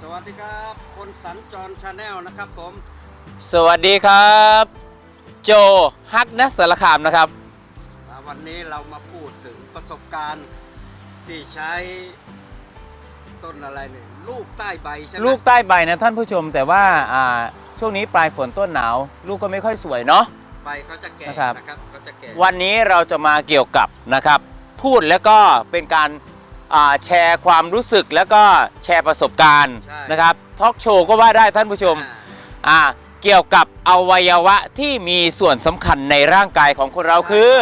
สวัสดีครับคนสัญจรชาแนลนะครับผม สวัสดีครับ โจฮักนัสสารคามนะครับอ่าวันนี้เรามาพูดถึงประสบการณ์ที่ใช้ต้นอะไรเนี่ยลูกใต้ใบใช่ไหมลูกใต้ใบนะท่านผู้ชมแต่ว่าอ่าช่วงนี้ปลายฝนต้นหนาว ลูกก็ไม่ค่อยสวยเนาะ ใบเขาจะแก่นะครับ นะครับเขาจะแก่วันนี้เราจะมาเกี่ยวกับนะครับ พูดแล้วก็เป็นการ อ่าแชร์ความรู้สึกแล้วก็แชร์ประสบการณ์นะครับทอล์กโชว์ก็ว่าได้ท่านผู้ชมอ่าอ่าเกี่ยวกับอวัยวะที่มีส่วนสำคัญในร่างกายของคนเราคือ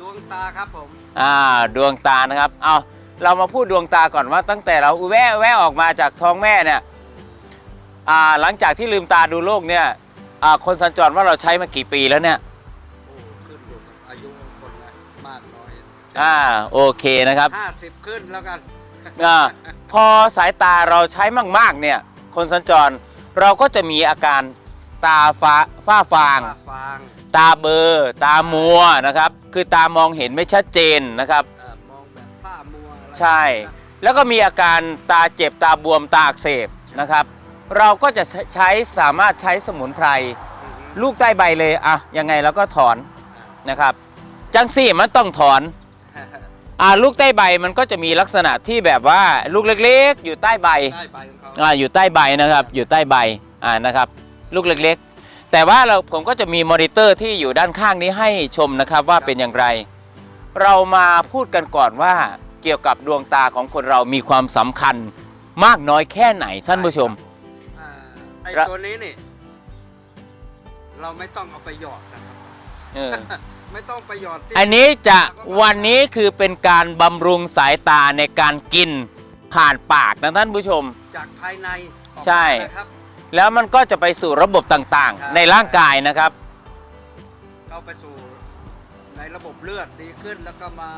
ดวงตาครับผม อ่าดวงตานะครับเอาเรามาพูดดวงตาก่อนว่าตั้งแต่เราแวะแวะออกมาจากท้องแม่เนี่ยอ่าหลังจากที่ลืมตาดูโลกเนี่ยอ่าคนสัญจรว่าเราใช้มากี่ปีแล้วเนี่ย อยอ่าโอเคนะครับห้าสิบขึ้นแล้วกันอ่าพอสายตาเราใช้มากๆเนี่ย คนสัญจรเราก็จะมีอาการตาฟ้าฝ้าฟางฟ้าฟางตาเบลอตามัวนะครับ คือตามองเห็นไม่ชัดเจนนะครับ เอ่อมองแบบผ้ามัวอะไรใช่ แล้วก็มีอาการตาเจ็บตาบวมตาอักเสบนะครับ เราก็จะใช้สามารถใช้สมุนไพร อือฮึลูกใต้ใบเลยอะยังไงเราก็ถอนอ่านะครับ จังสี่มันต้องถอน อ่าลูกใต้ใบมันก็จะมีลักษณะที่แบบว่าลูกเล็กๆ อยู่ใต้ใบได้ใบของเขาอ่าอยู่ใต้ใบนะครับ อยู่ใต้ใบอ่านะครับ ลูกเล็กๆ แต่ว่าเราผมก็จะมีมอนิเตอร์ที่อยู่ด้านข้างนี้ให้ชมนะครับว่าเป็นอย่างไร เรามาพูดกันก่อนว่าเกี่ยวกับดวงตาของคนเรามีความสำคัญมากน้อยแค่ไหนท่านผู้ชม อ่าไอครับตัวนี้นี่ เราไม่ต้องเอาไปหยอดนะครับ เออ ไม่ต้องไปหยอดที่อันนี้จะวันนี้คือเป็นการบำรุงสายตาในการกินผ่านปากนะท่านผู้ชม จากภายในออกมาใช่ นะครับ แล้วมันก็จะไปสู่ระบบต่างใช่ๆในร่างกายนะครับ เข้าไปสู่ในระบบเลือดดีขึ้นแล้วก็มา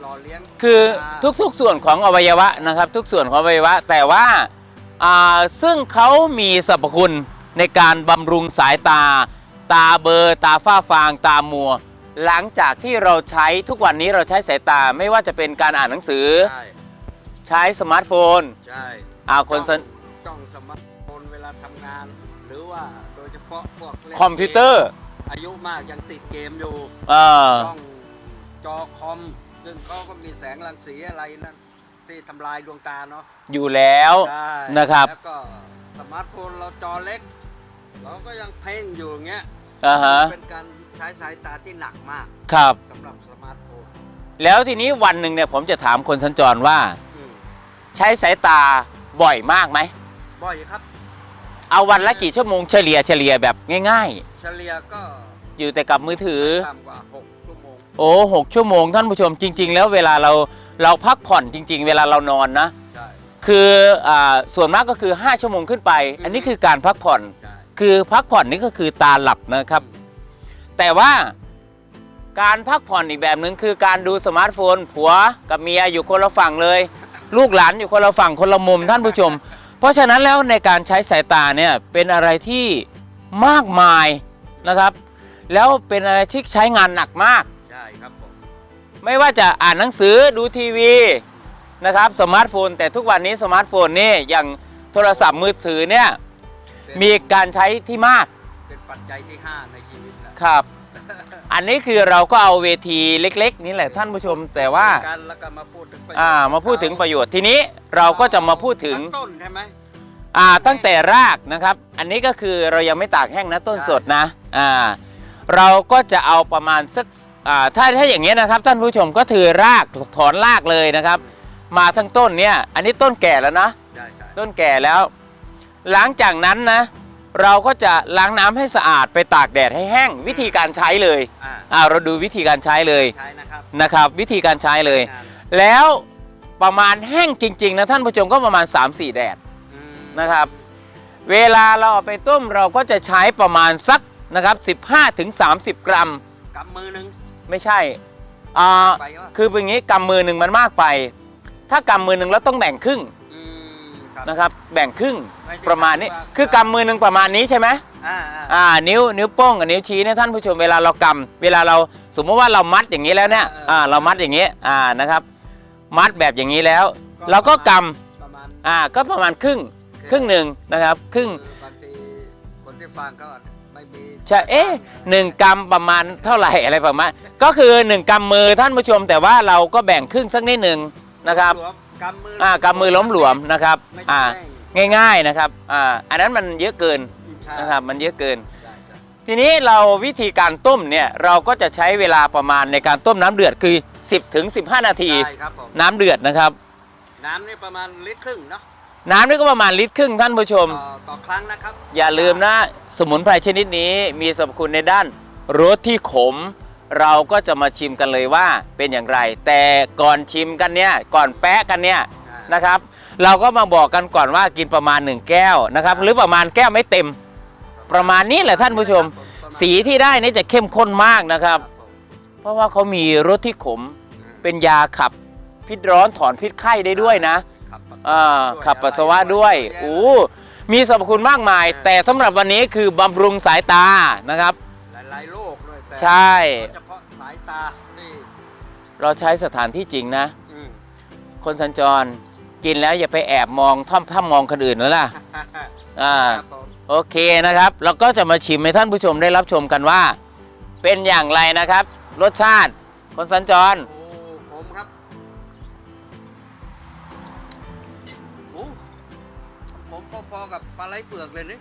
หล่อเลี้ยงคือตาทุกๆส่วนของอวัยวะนะครับ ทุกส่วนของอวัยวะ แต่ว่าอ่าซึ่งเขามีสรรพคุณในการบำรุงสายตา ตาเบลอตาฝ้าฟาง ตามัว หลังจากที่เราใช้ทุกวันนี้เราใช้สายตาไม่ว่าจะเป็นการอ่านหนังสือ ใช่ใช้สมาร์ทโฟนใช่อ่าคนสนจ้องจ้องสมาร์ทโฟนเวลาทำงาน หรือว่าโดยเฉพาะพวกล่นคอมพิวเตอร์กมอายุมากยังติดเกมอยู่เออจ้องจอคอม ซึ่งเขาก็มีแสงรังสีอะไรนั่นที่ทำลายดวงตาเนาะอยู่แล้ว ใช่นะครับ แล้วก็สมาร์ทโฟนเราจอเล็ก เราก็ยังเพ่งอยู่อย่างเงี้ย อ่าฮะ เป็นการ ใช้สายตาที่หนักมากครับ สำหรับสมาร์ทโฟนแล้วทีนี้วันหนึ่งเนี่ยผมจะถามคนสัญจรว่า อืมใช้สายตาบ่อยมากไหม บ่อยครับ เอาวันละกี่ชั่วโมงเฉลี่ยเฉลี่ยแบบง่าย เฉลี่ยก็ๆ อยู่แต่กับมือถือ ต่ำกว่า 6 ชั่วโมง โอ้หกชั่วโมงท่านผู้ชมจริง ๆ แล้วเวลาเราเราพักผ่อนจริง ๆ เวลาเรานอนนะ ใช่ คืออาส่วนมากก็คือ 5 ชั่วโมงขึ้นไปอันนี้คือการพักผ่อน ใช่ คือพักผ่อนนี่ก็คือตาหลับนะครับ แต่ว่าการพักผ่อนอีกแบบหนึ่งคือการดูสมาร์ทโฟน ผัวกับเมียอยู่คนละฝั่งเลย ลูกหลานอยู่คนละฝั่งคนละมุมท่านผู้ชม เพราะฉะนั้นแล้วในการใช้สายตาเนี่ยเป็นอะไรที่มากมายนะครับ แล้วเป็นอะไรที่ใช้งานหนักมาก ใช่ครับผมไม่ว่าจะอ่านหนังสือดูทีวีนะครับสมาร์ทโฟน แต่ทุกวันนี้สมาร์ทโฟนนี่อย่างโทรศัพท์มือถือเนี่ยเป็นมีการใช้ที่มาก เป็นปัจจัยที่ 5 ในชีวิตแล้ว ครับ อันนี้คือเราก็เอาเวทีเล็ก ๆ นี่แหละท่านผู้ชมแต่ว่า กันแล้วก็มาพูดถึงประโยชน์อ่ามาพูดถึงประโยชน์ทีนี้เราก็จะมาพูดถึงตั้ต้นใช่ไหมอ่าตั้งแต่รากนะครับ อันนี้ก็คือเรายังไม่ตากแห้งนะต้นใช่สดนะอ่าเราก็จะเอาประมาณสักอ่าถ้าถ้าอย่างเงี้ยนะครับ ท่านผู้ชมก็ถือรากถอนรากเลยนะครับ มาทั้งต้นเนี่ยอันนี้ต้นแก่แล้วนะ ใช่ใช่ต้นแก่แล้ว หลังจากนั้นนะ เราก็จะล้างน้ำให้สะอาดไปตากแดดให้แห้งวิธีการใช้เลยอ่าอ่าเราดูวิธีการใช้เลยใช้นะครับนะครับ วิธีการใช้เลยงานแล้วประมาณแห้งจริง ๆ นะท่านผู้ชมก็ประมาณ 3-4 แดด อืมนะครับ เวลาเราเอาไปต้มเราก็จะใช้ประมาณสักนะครับ15ถึง30 กรัม กำมือหนึ่งไม่ใช่อ่าไปว่าคือเป็นอย่างนี้กำมือหนึ่งมันมากไป ถ้ากำมือหนึ่งแล้วต้องแบ่งครึ่งอืมครับ นะครับแบ่งครึ่งไม่ใช่ประมาณนี้ว่าคือกำมือหนึ่งประมาณนี้ใช่ไหมอ่าอ่าอ่านิ้วนิ้วโป้งกับนิ้วชี้เนี่ยท่านผู้ชมเวลาเรากำเวลาเราสมมติว่าเรามัดอย่างนี้แล้วเนี่ยอ่าเรามัดอย่างนี้อ่านะครับ มัดแบบอย่างนี้แล้ว เราก็กำประมาณอ่าก็ประมาณครึ่งครึ่งครึ่งหนึ่งนะครับครึ่งคือบางทีคนที่ฟังก็ไม่มีใช่เอ๊ะหนึ่งกรัมประมาณเท่าไหร่อะไรประมาณก็คือ1กำมือท่านผู้ชม แต่ว่าเราก็แบ่งครึ่งสักนิดหนึ่งนะครับหลวม กำมืออ่ากำมือล้มหลวมนะครับ ไม่อ่าแน่งง่าย ๆนะครับอ่าอันนั้นมันเยอะเกินใช่นะครับ มันเยอะเกิน ใช่ใช่ทีนี้เราวิธีการต้มเนี่ยเราก็จะใช้เวลาประมาณในการต้มน้ำเดือดคือ 10ถึง15 นาที ใช่ครับผมน้ำเดือดนะครับ น้ำนี่ประมาณลิตรครึ่งเนาะน้ำนี่ก็ประมาณลิตรครึ่งท่านผู้ชม ต่อต่อครั้งนะครับอย่าลืมนะ สมุนไพรชนิดนี้มีสรรพคุณในด้านรสที่ขม เราก็จะมาชิมกันเลยว่าเป็นอย่างไร แต่ก่อนชิมกันเนี่ยก่อนแปะกันเนี่ยอ่านะครับ เราก็มาบอกกันก่อนว่ากินประมาณ 1 แก้วนะครับ หรือประมาณแก้วไม่เต็ม ประมาณนี้แหละท่านผู้ชมครับผประมาณสีที่ได้นี่จะเข้มข้นมากนะครับผมเพราะว่าเขามีรสที่ขมอืมเป็นยาขับพิษร้อนถอนพิษไข้ได้ด้วยนะขับปัสสาวะอ่าด้วยขับปัสสาวะด้วยเยอะโอ้มีสรรพคุณมากมายเออแต่สำหรับวันนี้คือบำรุงสายตานะครับ แต่ใช่ เฉพาะสายตาที่เราใช้สถานที่จริงนะ อืม คนสัญจรกินแล้วอย่าไปแอบมองท่อมท่ามมองคนอื่นแล้วล่ะ อ่า ครับผมโอเคนะครับ เราก็จะมาชิมให้ท่านผู้ชมได้รับชมกันว่า เป็นอย่างไรนะครับ รสชาติคนสัญจร โอ้ผมครับโอ้ผมพอๆกับปลาไหลเปลือกเลยนี่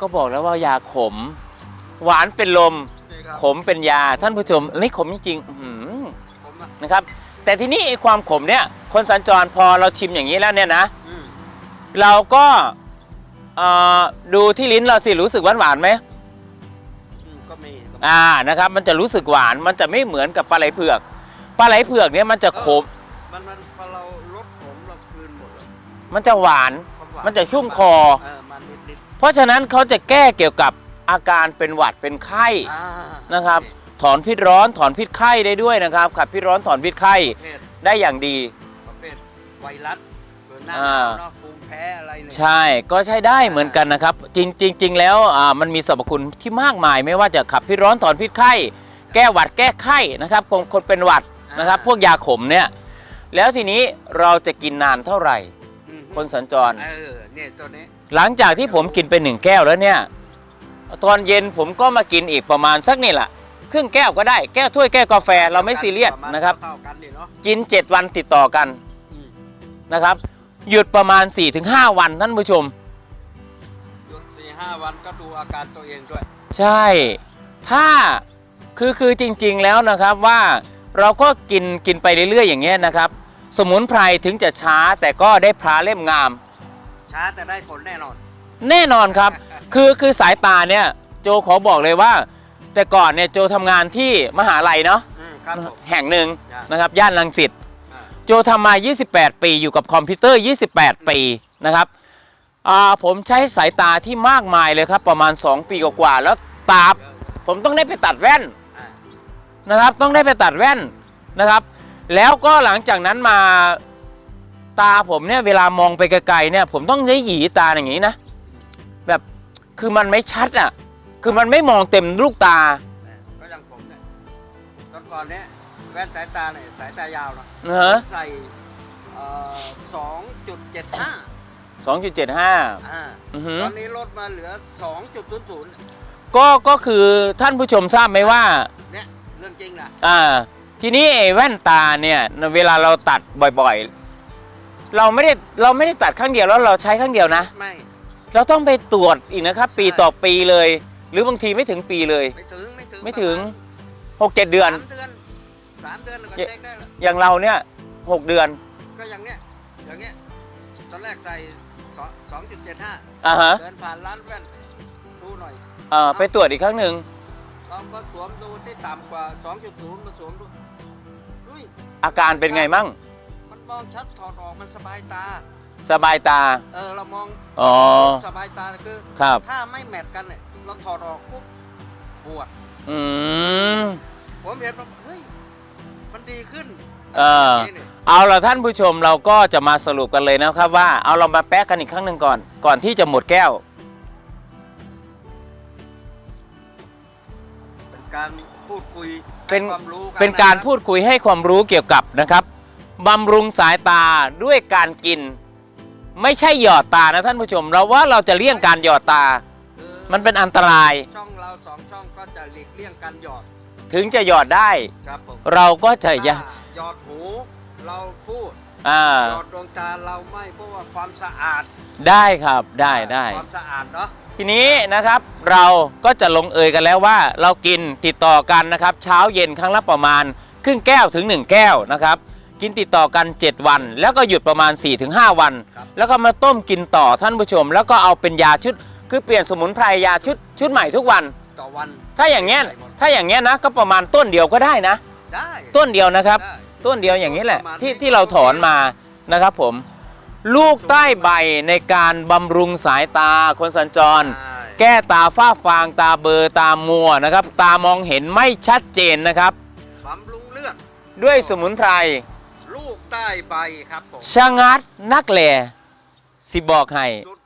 ก็บอกแล้วว่ายาขม หวานเป็นลม นี่ครับ ขมเป็นยาท่านผู้ชมอันนี้ขมจริงๆอื้อหือผมอะนะครับ แต่ทีนี้ไอ้ความขมเนี่ย คนสัญจรพอเราชิมอย่างนี้แล้วเนี่ยนะ อืมเราก็เอ่อดูที่ลิ้นเราสิรู้สึกหวานหวานๆไหมอืมก็มีก็มีอ่านะครับมันจะรู้สึกหวานมันจะไม่เหมือนกับปลาไหลเผือกปลาไหลเผือกเนี่ยมันจะขมมันมันพอเราลดผมเราคืนหมดเลยมันจะหวาน ความหวามันจะชุ่มคอ เออมันนิดนิดเพราะฉะนั้นเขาจะแก้เกี่ยวกับ อาการเป็นหวัดเป็นไข้ๆอ่านะครับ ถอนพิษร้อนถอนพิษไข้ได้ด้วยนะครับขับพิษร้อนถอนพิษไข้ประเภทได้อย่างดีประเภทไวรัสเกิดหน้าหอ่านาวเนาะภูมิแพ้อะไรเนี่ยใช่ก็ใช้ได้เหมือนกันนะครับ จริงจริงจริงแล้วอ่ามันมีสรรพคุณที่มากมาย ไม่ว่าจะขับพิษร้อนถอนพิษไข้ แก้หวัดแก้ไข้นะครับคนคนเป็นหวัดนะครับ พวกยาขมเนี่ยแล้วทีนี้เราจะกินนานเท่าไหร่อืมคนสัญจร เออเนี่ยตัวนี้ หลังจากที่ผมกินไปหนึ่งแก้วแล้วเนี่ย ตอนเย็นผมก็มากินอีกประมาณสักนี่แหละครึ่งแก้วก็ได้แก้วถ้วยแก้วกาแฟเราไม่ซีเรียสปาณนะครับ เท่าๆกันนี่เนาะกิน 7 วันติดต่อกันอืมนะครับ หยุดประมาณ 4-5 วันท่านผู้ชม หยุดสี่ห้าวันก็ดูอาการตัวเองด้วย ใช่ ถ้าคือคือจริงๆแล้วนะครับว่าเราก็กินกินไปเรื่อยๆอย่างเงี้ยนะครับ สมุนไพรถึงจะช้าแต่ก็ได้พราเล่มงาม ช้าแต่ได้ผลแน่นอน แน่นอนครับ คือคือสายตาเนี่ยโจขอบอกเลยว่า แต่ก่อนเนี่ยโจทำงานที่มหาลัยเนาะอืมครับผม แห่งหนึ่งอ่านนะครับย่านลังสิต อ่าโจทำมา 28 ปี อยู่กับคอมพิวเตอร์ 28 ปี นะครับอ่าผมใช้สายตาที่มากมายเลยครับ ประมาณ 2 ปีกว่าๆแล้วตาเยอะผมต้องได้ไปตัดแว่นอ่านะครับ ต้องได้ไปตัดแว่นนะครับ แล้วก็หลังจากนั้นมาตาผมเนี่ย เวลามองไปไกลๆเนี่ย ผมต้องได้หยีตาอย่างนี้นะแบบ คือมันไม่ชัดอะ คือมันไม่มองเต็มลูกตา เนี่ยก็อยังผมเนี่ยตอนก่อนเนี้ยแว่นสายตาเนี่ยสายตายาวเนาะนะฮะใส่สองจุดเจ็ดห้า2.75 อ่าอือฮึ ตอนนี้ลดมาเหลือสองจุดศูนย์ศูนย์ก็ก็คือท่านผู้ชมทราบไหมว่า เนี่ยเรื่องจริงนะอ่า ทีนี้ไอ้แว่นตาเนี่ยเวลาเราตัดบ่อยๆ เราไม่ได้เราไม่ได้ตัดครั้งเดียวแล้วเราใช้ครั้งเดียวนะ ไม่ เราต้องไปตรวจอีกนะครับใช่ปีต่อปีเลย หรือบางทีไม่ถึงปีเลย ไม่ถึงไม่ถึงไม่ถึงประาณ6-7เดือนสามเดือนสามเดือนก็เยเช็คได้แล้วอย่างเราเนี่ยหกเดือนก็อย่างเนี้ยอย่างเนี้ยตอนแรกใส่สองจุดเจ็ดห้าอ่าฮะเดินผ่านร้านแว่นดูหน่อยเอ่อไปตรวจอีกครั้งหนึ่งลองมาสวมดูที่ต่ำกว่า2.0มาสวมดูอุ้ยอาการเป็นไงมั่งมันมองชัดถอดออกมันสบายตา สบายตา เออเรามองอ๋อ สบายตาคือครับ ถ้าไม่แมทกันเนี่ยเราถอดออกปุ๊บปวดอืมผมเห็นว่าเฮ้ยมันดีขึ้นเออนี่นี่เอาละท่านผู้ชมเราก็จะมาสรุปกันเลยนะครับว่าเอาเรามาแป๊กกันอีกครั้งหนึ่งก่อน ก่อนที่จะหมดแก้ว เป็นการพูดคุยเป็นให้ความรู้กันเป็นการะคบพูดคุยให้ความรู้เกี่ยวกับนะครับบำรุงสายตาด้วยการกิน ไม่ใช่หยอดตานะท่านผู้ชม เราว่าเราจะเลี่ยงการหยอดตาคือมันเป็นอันตราย ช่องเราสองช่องก็จะหลีกเลี่ยงการหยอดถึงจะหยอดได้ ครับผมเราก็จะอย่าถ้าหยอดหูเราพูดอ่าหยอดดวงตาเราไม่เพราะว่าความสะอาดได้ครับได้ได้ ความสะอาดเนาะทีนี้นะครับเราก็จะลงเอยกันแล้วว่า เรากินติดต่อกันนะครับ เช้าเย็นครั้งละประมาณ ครึ่งแก้วถึง 1 แก้วนะครับ กินติดต่อกัน 7 วัน แล้วก็หยุดประมาณ 4-5 วันครับแล้วก็มาต้มกินต่อท่านผู้ชม แล้วก็เอาเป็นยาชุด คือเปลี่ยนสมุนไพรยาชุดชุดใหม่ทุกวัน ต่อวัน ถ้าอย่างเงี้ยถ้าอย่างเงี้ยนะก็ประมาณต้นเดียวก็ได้นะ ได้ต้นเดียวนะครับ ได้ ต้นเดียวอย่างนี้แหละประมาณที่นี้ ที่เราถอนมานะครับผม ลูกใต้ใบในการบำรุงสายตาคนสัญจรใช่แก้ตาฝ้าฟางตาเบลอตามัวนะครับ ตามองเห็นไม่ชัดเจนนะครับ บำรุงเลือดด้วยสมุนไพรลูก ใต้ใบครับผมชะงัดนักแหล่สิบอกให้ สุด